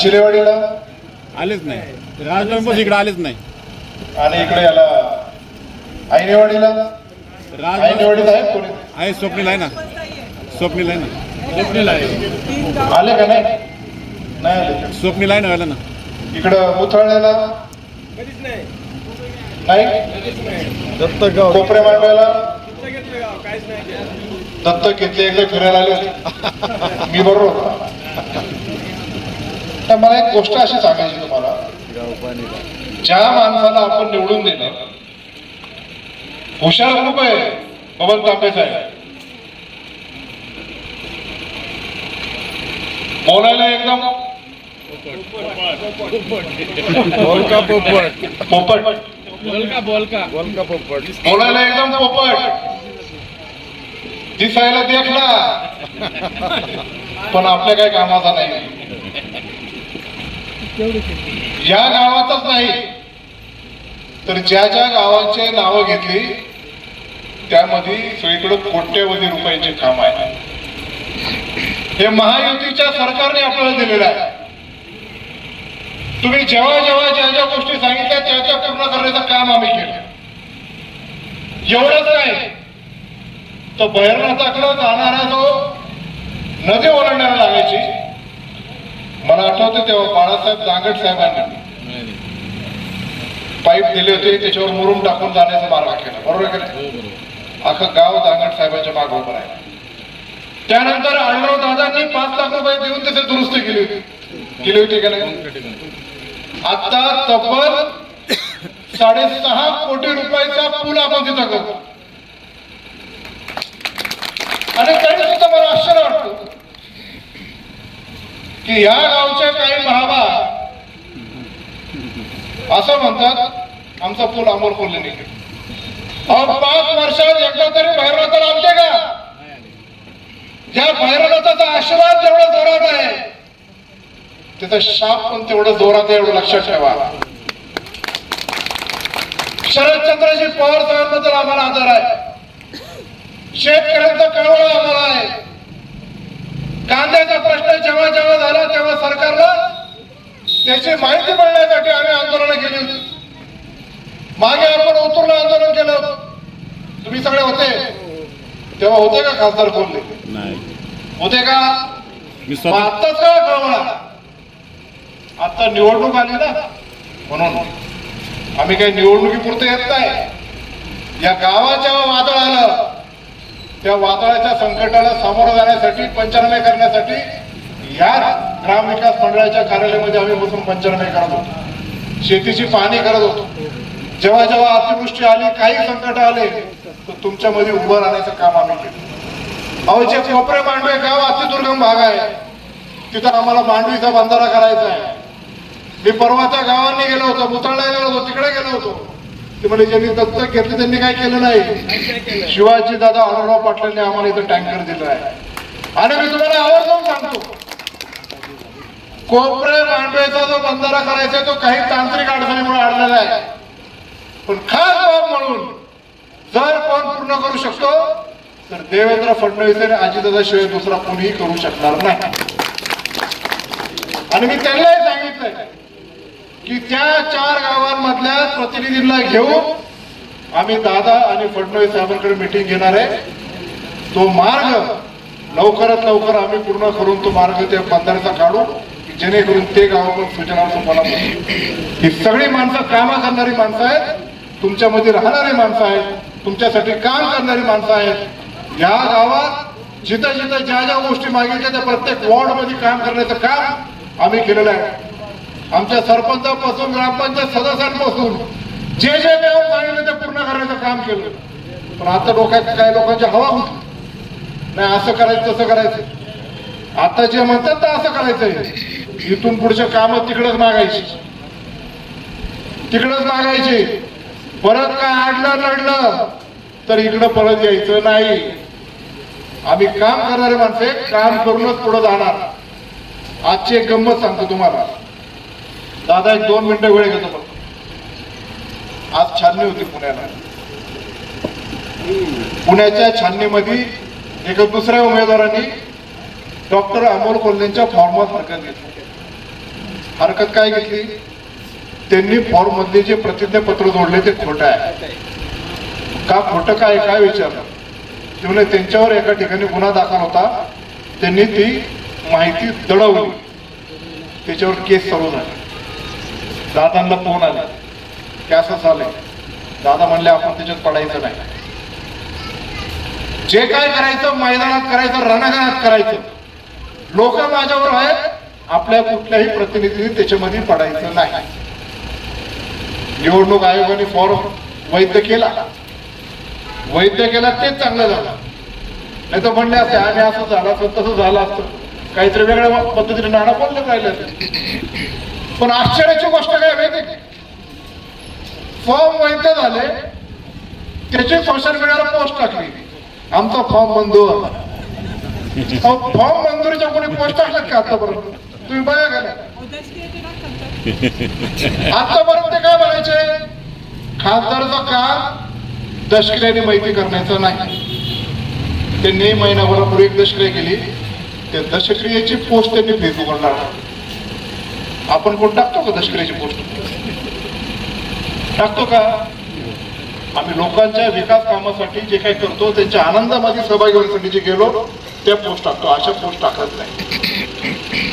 चिलेवाडीला? आलेच नाही. राजनामपूर इकडे आलेच नाही. आणि इकडे याला आईनेवाडीला राज आईनेवाडीत आहे कोणी? आहे स्वप्नील आहे ना. स्वप्नील आहे ना. स्वप्नील आहे. आले का नाही? नाही आले. स्वप्नील आहे ना व्हायला ना. इकडं मुथाळ्याला नाही? दत्तगाव. कोपरे मांडवायला दत्तक घेतले एकदा फिरायला आले होते. मी बरोबर होतो. तर मला एक गोष्ट अशी सांगायची तुम्हाला. ज्या माणसाला आपण निवडून दिलं हुशार खूप आहे बबन तांबे साहेब. बोलायला एकदम बोलका पोपट. पोपट. बोलका पोपट. बोलायला एकदम पोपट. दिसायला देखला. पण आपल्या काही कामाचा नाही. या गावातच नाही तर ज्या ज्या गावांचे नावं घेतली त्यामध्ये सगळीकडे कोट्यवधी रुपयांचे काम आहे. हे महायुतीच्या सरकारने आपल्याला दिलेलं आहे. तुम्ही जेव्हा जेव्हा ज्या ज्या गोष्टी सांगितल्या त्या त्या पूर्ण करण्याचं काम आम्ही केलं. एवढंच नाही तर भैरनाथाकडे जाणारा जो नदी ओलांडायला लागायची मला आठवतं तेव्हा बाळासाहेब दांगट साहेबांनी पाईप दिले होते त्याच्यावर मुरुम टाकून जाण्याचा मार्ग केला. बरोबर आहे का नाही? अख्खं गाव दांगट साहेबांच्या मागे उभं आहे त्यानंतर आढळराव दादांनी पाच लाख रुपये देऊन त्याची दुरुस्ती केली होती. केली होती का नाही? आता तब्बल साडेसहा कोटी रुपयाचा पूल आपण तिथं करतो. आणि तरी सुद्धा मला आश्चर्य वाटतं. की या गावचे काही महाबा असं म्हणतात आमचा पूल अमोल कोल्हे नाही पाच वर्षात एकदा तरी भैरवनाथाला आमचे का? ज्या भैरवनाथाचा आशीर्वाद जेवढा जोरात आहे त्याचा शाप पण तेवढं जोरात आहे एवढं लक्षात ठेवा. शरदचंद्रजी पवार साहेबांबद्दल आम्हाला आदर आहे. शेतकऱ्यांचा कळवळा आम्हाला आहे. कांद्याचा प्रश्न जेव्हा जेव्हा झाला तेव्हा सरकारला त्याची माहिती मिळण्यासाठी आम्ही आंदोलन केली होती. मागे आपण उतरलं आंदोलन केलं. तुम्ही सगळे होते. तेव्हा होते का खासदार नाही. होते का? आत्ताच का कळवळा आता निवडणूक आली ना? म्हणून आम्ही काही निवडणुकीपुरते येत नाही. या जेव्हा वादळ आलं त्या वादळाच्या संकटाला सामोरं जाण्यासाठी पंचनामे करण्यासाठी या ग्रामविकास मंडळाच्या कार्यालयामध्ये आम्ही बसून पंचनामे करत होतो. शेतीची पाहणी करत होतो. जेव्हा जेव्हा अतिवृष्टी आली काही संकट आले तर तुमच्यामध्ये उभं राहण्याचं काम आम्ही केलं. अहो जे कोपरे मांडवे गाव अतिदुर्गम भाग आहे तिथं आम्हाला मांडवीचा बंधारा करायचा आहे. मी परवाच्या गावांनी गेलो होतो मुतळला गेलो होतो तिकडे गेलो होतो. ते म्हणजे ज्यांनी दत्तक घेतलं त्यांनी काय केलं नाही? शिवाजी दादा अनुराव पाटलांनी आम्हाला इथं टँकर दिलं आहे. आणि मी तुम्हाला आवर्जून सांगतो कोपरे मांडवेचा जो बंधारा करायचा तो काही तांत्रिक अडचणीमुळे अडलेला आहे. पण खास बाब म्हणून जर कोण पूर्ण करू शकतो तर देवेंद्र फडणवीस आणि अजितदादा शिवाय दुसरा कोणीही करू शकणार नाही. आणि मी त्यांनाही सांगितलंय की त्या चार गावांमधल्या प्रतिनिधींना घेऊन आम्ही दादा आणि फडणवीस साहेबांकडे मिटिंग घेणार आहे. तो मार्ग लवकरात लवकर आम्ही पूर्ण करून तो मार्ग त्या बंधाऱ्याचा काढू जेणेकरून ते गावाकडून सूचना तुम्हाला ही सगळी माणसं कामं करणारी माणसं आहेत तुमच्यामध्ये राहणारी माणसं आहेत तुमच्यासाठी काम करणारी माणसं आहेत. या गावात जिथं जिथं ज्या ज्या गोष्टी मागितल्या त्या प्रत्येक वॉर्डमध्ये काम करण्याचं काम आम्ही केलेलं आहे. आमच्या सरपंचापासून ग्रामपंचायत सदस्यांपासून जे जे काम सांगितलं ते पूर्ण करण्याचं काम केलं. पण आता डोक्यात काही लोकांची हवा होती. नाही असं करायचं तसं करायचं. आता जे म्हणतात तर असं करायचंय. इथून पुढचे काम तिकडच मागायची. तिकडच मागायची. परत काय आडलं लढलं तर इकडं परत यायचं नाही. आम्ही काम करणारे माणसे काम करूनच पुढे जाणार. आजची एक गंमत सांगतो तुम्हाला. दादा एक दोन मिनिटं वेळ घेतो फक्त. आज छाननी होती पुण्याला. पुण्याच्या छाननीमध्ये एका दुसऱ्या उमेदवारांनी डॉक्टर अमोल कोल्हेंच्या फॉर्मात हरकत घेतली. हरकत काय घेतली? त्यांनी फॉर्म मधले जे प्रतिज्ञापत्र जोडले ते खोटं आहे. का खोटं काय काय विचारलं? ते त्यांच्यावर एका ठिकाणी गुन्हा दाखल होता. त्यांनी ती माहिती दडवली. त्याच्यावर केस चालू झाली. दादांना फोन आला. की असं झालंय दादा म्हणले आपण त्याच्यात पडायचं नाही. जे काय करायचं मैदानात करायचं रणांगणात करायचं लोक माझ्यावर आहेत आपल्या कुठल्याही प्रतिनिधीने त्याच्यामध्ये पडायचं नाही. निवडणूक आयोगाने फॉर्म वैध केला. वैध केला तेच चांगलं झालं. नाही तर म्हणले असते आणि असं झालं असतं तसं झालं असतं. काहीतरी वेगळ्या पद्धतीने नाणं पडलं राहिलं पण आश्चर्याची गोष्ट काय माहिती फॉर्म वैध झाले त्याची सोशल मीडियावर पोस्ट टाकली. आमचा फॉर्म मंजूर फॉर्म मंजुरीच्या कोणी पोस्ट टाकल्यात का आतापर्यंत? तुम्ही बघा गेला आतापर्यंत काय म्हणायचे? खासदारचं काम दशक्रियाने माहिती करण्याचं नाही. त्यांनी महिनाभरापूर्वी एक दशक्रिया केली. त्या दशक्रियेची पोस्ट त्यांनी फेसबुकवर टाकली. आपण कोण? टाकतो का दशक्रियाची पोस्ट? टाकतो का? आम्ही लोकांच्या विकास कामासाठी जे काही करतो त्यांच्या आनंदामध्ये सहभागी होण्यासाठी जे गेलो त्या पोस्ट टाकतो. अशा पोस्ट टाकत नाही.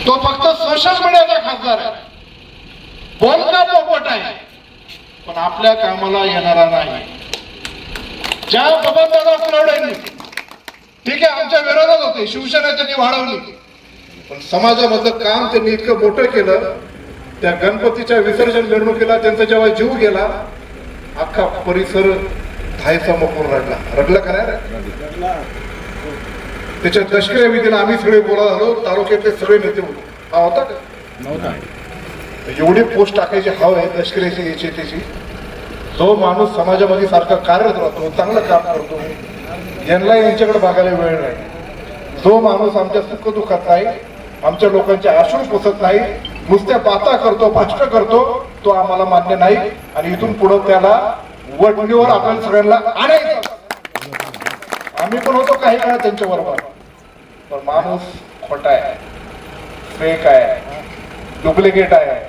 तो फक्त सोशल मीडियाचा खासदार आहे. बोलका पोपट आहे? पण आपल्या कामाला येणारा नाही. ज्या बबनदादा कुलवड्यांनी ठीक आहे आमच्या विरोधात होते. शिवसेना त्यांनी वाढवली. पण समाजामधलं काम त्यांनी इतकं मोठं केलं त्या गणपतीच्या विसर्जन मिरवणुकीला त्यांचा जेव्हा जीव गेला अख्खा परिसर धायचा मकून रडला. रडला रे? त्याच्या दशक्रिया विधीला आम्ही सगळे बोलत आलो तालुक्यातले सगळे नेते होते हा होता का? एवढी पोस्ट टाकायची हव आहे दशक्रियाची याची त्याची जो माणूस समाजामध्ये सारखा कार्यरत राहतो चांगलं काम करतो यांना यांच्याकडे बघायला वेळ नाही. जो माणूस आमच्या सुख दुःखात नाही आमच्या लोकांचे आश्रू पुसत नाही नुसत्या बाता करतो भाषण करतो तो आम्हाला मान्य नाही. आणि इथून पुढे त्याला वडणीवर आपल्याला सगळ्यांना आणायचं. आम्ही पण होतो काही काळ त्यांच्या बरोबर पण माणूस खोटा आहे. फेक आहे. डुप्लिकेट आहे.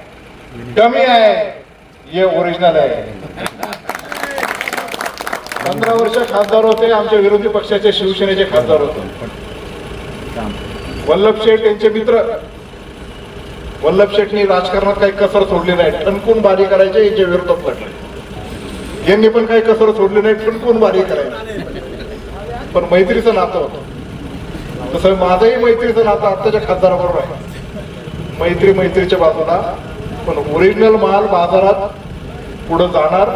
डमी आहे. हे ओरिजिनल आहे. पंधरा वर्ष खासदार होते आमच्या विरोधी पक्षाचे शिवसेनेचे खासदार होते. वल्लभ शेठ यांचे मित्र वल्लभ शेठनी राजकारणात काही कसर सोडली नाही ठणकून बारी करायचे यांच्या विरोधात पडले यांनी पण काही कसर सोडली नाही ठणकून बारी करायची? पण मैत्रीचं नातं होतं. तसं माझंही मैत्रीचं नातं आत्ताच्या खासदाराबरोबर आहे. मैत्री मैत्रीच्या बाजूला पण ओरिजिनल माल बाजारात पुढे जाणार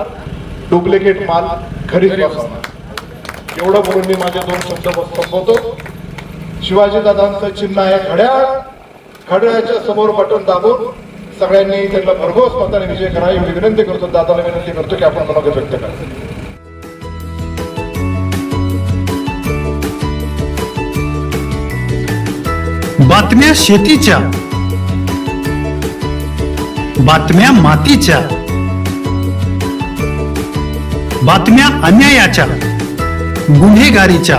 डुप्लिकेट माल बसवणार एवढं बोलून मी माझे दोन शब्द संपवतो. शिवाजी दादांचं चिन्ह आहे घड्याळ. घड्याळाच्या समोर बटन दाबून सगळ्यांनी त्यांना भरघोस मताने विजय करा एवढी विनंती करतो. दादाला विनंती करतो की आपण मनोगत व्यक्त करा. बातम्या शेतीच्या बातम्या मातीच्या बातम्या अन्यायाच्या गुन्हेगारीच्या.